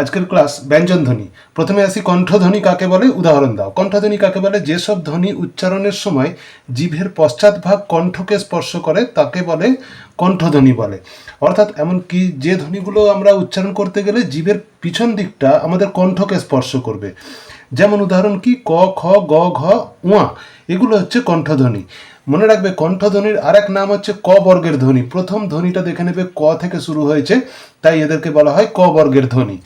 আজকের ক্লাস ব্যঞ্জন ধ্বনি। প্রথমে আসি কণ্ঠধ্বনি কাকে বলে? উদাহরণ দাও। কণ্ঠধ্বনি কাকে বলে? যেসব ধ্বনি উচ্চারণের সময় জিভের পশ্চাৎভাগ কণ্ঠকে স্পর্শ করে তাকে বলে কণ্ঠধ্বনি বলে। অর্থাৎ এমনকি যে ধ্বনিগুলো আমরা উচ্চারণ করতে গেলে জীবের পিছন দিকটা আমাদের কণ্ঠকে স্পর্শ করবে। যেমন উদাহরণ কি, ক, খ, গ, ঘ, উয়া, এগুলো হচ্ছে কণ্ঠধ্বনি। মনে রাখবে, কণ্ঠধ্বনির আরেক নাম হচ্ছে ক বর্গের ধ্বনি। প্রথম ধ্বনিটা দেখে নেবে, ক থেকে শুরু হয়েছে, তাই এদেরকে বলা হয় ক বর্গের ধ্বনি।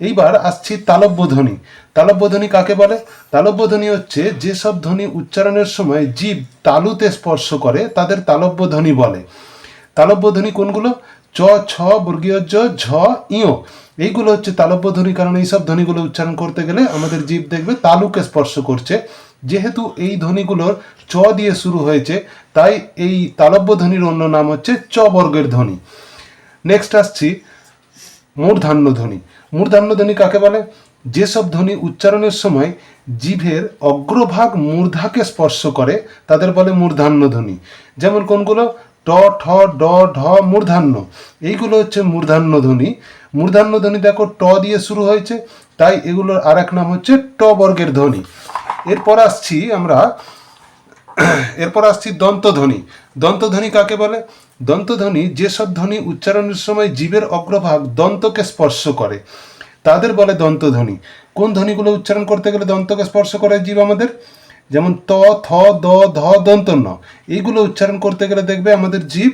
এইবার আসছি তালব্য ধ্বনি তালব্য ধ্বনি কাকে বলে? তালব্য ধ্বনি হচ্ছে যেসব ধ্বনি উচ্চারণের সময় জীব তালুতে স্পর্শ করে, তাদের তালব্য ধ্বনি বলে। তালব্য ধ্বনি কোনগুলো? চ, ছ, বর্গীয় জ, ঝ, ইয়। এইগুলো হচ্ছে তালব্য ধ্বনি, কারণ এইসব ধ্বনিগুলো উচ্চারণ করতে গেলে আমাদের জীব দেখবে তালুকে স্পর্শ করছে। যেহেতু এই ধ্বনিগুলোর চ দিয়ে শুরু হয়েছে, তাই এই তালব্য ধ্বনির অন্য নাম হচ্ছে চ বর্গের ধ্বনি। নেক্সট আসছি, মূর্ধান্য ধ্বনি। মূর্ধান্য ধ্বনি কাকে বলে? যেসব ধ্বনি উচ্চারণের সময় জিভের অগ্রভাগ মূর্ধাকে স্পর্শ করে, তাদের বলে মূর্ধান্য ধ্বনি। যেমন কোনগুলো? ট, ঠ, ড ঢ মূর্ধান্য এইগুলো হচ্ছে মূর্ধান্য ধ্বনি মূর্ধান্য ধ্বনি দেখো, ট দিয়ে শুরু হয়েছে, তাই এগুলোর আর এক নাম হচ্ছে ট বর্গের ধ্বনি। এরপর আসছি আমরা, এরপর আসছি দন্তধ্বনি। দন্তধ্বনি কাকে বলে? দন্তধ্বনি যেসব ধ্বনি উচ্চারণের সময় জীবের অগ্রভাগ দন্তকে স্পর্শ করে, তাদের বলে দন্তধ্বনি। কোন ধ্বনিগুলো উচ্চারণ করতে গেলে দন্তকে স্পর্শ করে জীব আমাদের? যেমন ত, থ, দ, ধ, দন্তন্য। এইগুলো উচ্চারণ করতে গেলে দেখবে আমাদের জীব,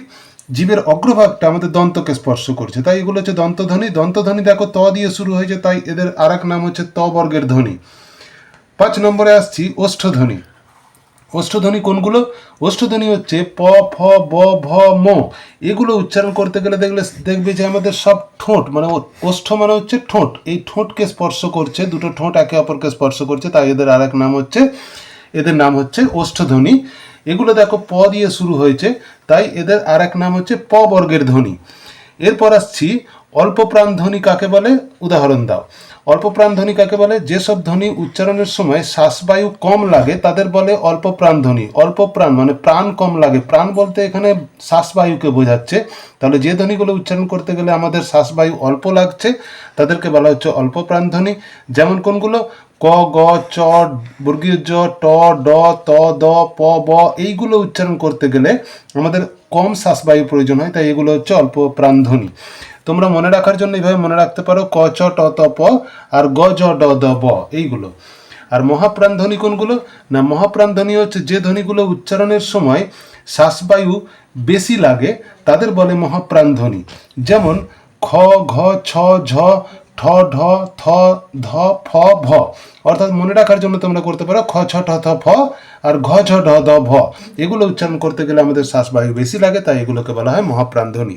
জীবের অগ্রভাগটা আমাদের দন্তকে স্পর্শ করছে। তাই এগুলো হচ্ছে দন্তধ্বনি। দন্তধ্বনি দেখো ত দিয়ে শুরু হয়েছে, তাই এদের আর নাম হচ্ছে ত বর্গের ধ্বনি। পাঁচ নম্বরে আসছি, ওষ্ঠধ্বনি। ওষ্ঠধ্বনি কোনগুলো? ওষ্ঠধ্বনি হচ্ছে প, ফ, ব, ভ, ম। এগুলো উচ্চারণ করতে গেলে দেখলে দেখবে যে আমাদের সব ঠোঁট মানে ওষ্ঠ মানে হচ্ছে ঠোঁট। এই ঠোঁটকে স্পর্শ করছে, দুটো ঠোঁট একে অপরকে স্পর্শ করছে, তাই এদের আর এক নাম হচ্ছে এদের নাম হচ্ছে ওষ্ঠধ্বনি। এগুলো দেখো প দিয়ে শুরু হয়েছে, তাই এদের আর এক নাম হচ্ছে প বর্গের ধ্বনি। এরপর আসছি অল্প প্রাণ ধ্বনি কাকে বলে? উদাহরণ দাও। অল্প প্রাণ ধ্বনি কাকে বলে? যেসব ধ্বনি উচ্চারণের সময় শ্বাসবায়ু কম লাগে, তাদের বলে অল্প প্রাণ ধ্বনি অল্প প্রাণ মানে প্রাণ কম লাগে। প্রাণ বলতে এখানে শ্বাসবায়ুকে বোঝাচ্ছে। তাহলে যে ধ্বনিগুলো উচ্চারণ করতে গেলে আমাদের শ্বাসবায়ু অল্প লাগছে, তাদেরকে বলা হচ্ছে অল্প প্রাণ ধ্বনি যেমন কোনগুলো? ক, গ, চ, বর্গীয় জ, ট, ড, ত, দ, প, ব এইগুলো উচ্চারণ করতে গেলে আমাদের কম শ্বাসবায়ু প্রয়োজন হয়, তাই এগুলো হচ্ছে অল্প প্রাণধ্বনি তোমরা মনে রাখার জন্য এইভাবে মনে রাখতে পারো, ক, চ, ট, ত, প আর গ, জ, ড, দ, ব, এইগুলো। আর মহাপ্রাণ ধ্বনি কোনগুলো? না, মহাপ্রাণ ধ্বনি হচ্ছে যে ধ্বনিগুলো উচ্চারণের সময় শ্বাসবায়ু বেশি লাগে, তাদের বলে মহাপ্রাণ ধ্বনি। যেমন, খ, ঘ, ছ, ঝ, ঠ, ঢ, থ, ধ, ফ, ভ। অর্থাৎ মনে রাখার জন্য তোমরা করতে পারো খ, ছ, ঠ থ ফ আর ঘ, ঝ ঢ দ, ভ। এগুলো উচ্চারণ করতে গেলে আমাদের শ্বাসবায়ু বেশি লাগে, তাই এগুলোকে বলা হয় মহাপ্রাণ ধ্বনি।